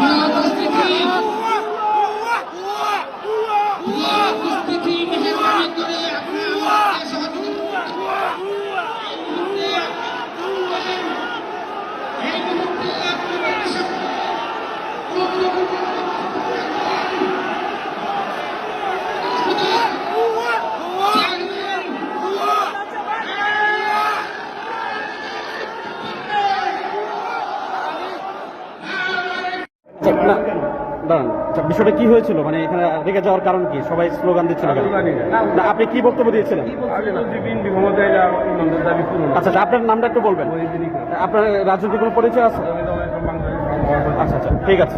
Namaste না দাঁড়ান আচ্ছা, বিষয়টা কি হয়েছিল? মানে এখানে রেগে যাওয়ার কারণ কি? সবাই স্লোগান দিচ্ছিল না। আপনি কি বক্তব্য দিয়েছিলেন? আচ্ছা আচ্ছা, আপনার নামটা একটু বলবেন। আপনার রাজনৈতিক কোনো পরিচয় আছে? আচ্ছা আচ্ছা ঠিক আছে।